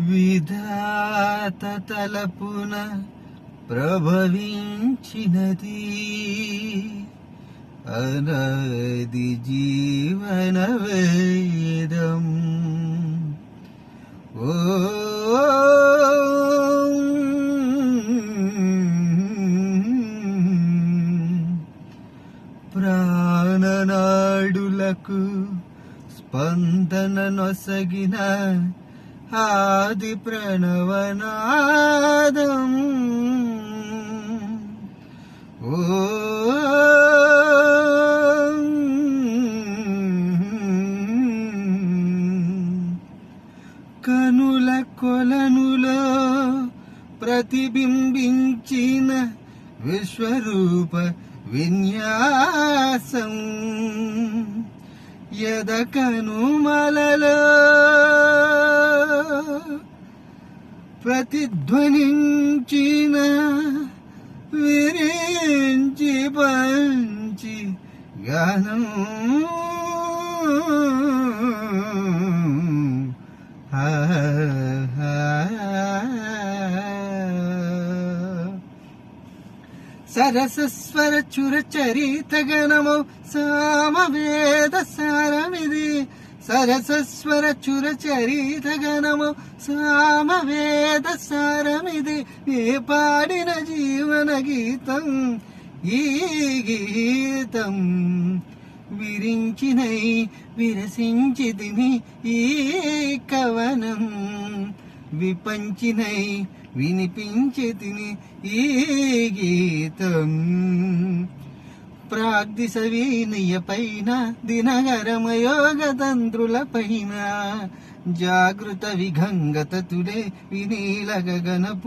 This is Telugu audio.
విధాత తలపున ప్రభవించినది. అనది జీవన వేదం. ఓ ప్రాణనాడులకు స్పందన నొసగిన ఆది ప్రణవనాదం. ఓ కనుల కొలనులో ప్రతిబింబించిన విశ్వరూప విన్యాసం. యద కనుమలలో ప్రతిధ్వనించిన విరించి పంచి గానం. సరసస్వర చుర చరిత గణము సామవేద సారమిది. సరసస్వర చుర గణము సామవేద సారమిది నీ పాడిన జీవన గీతం? ఈ గీతం విరించినై విరసించిదిని ఈ కవనం. విపంచినై వినిపించితిని ఈ గీతం. ప్రాగ్ది వీనయ పైన దినగరమయోగ తంత్రుల పైన. జాగృత విఘంగత తుడే వినీల గగనపు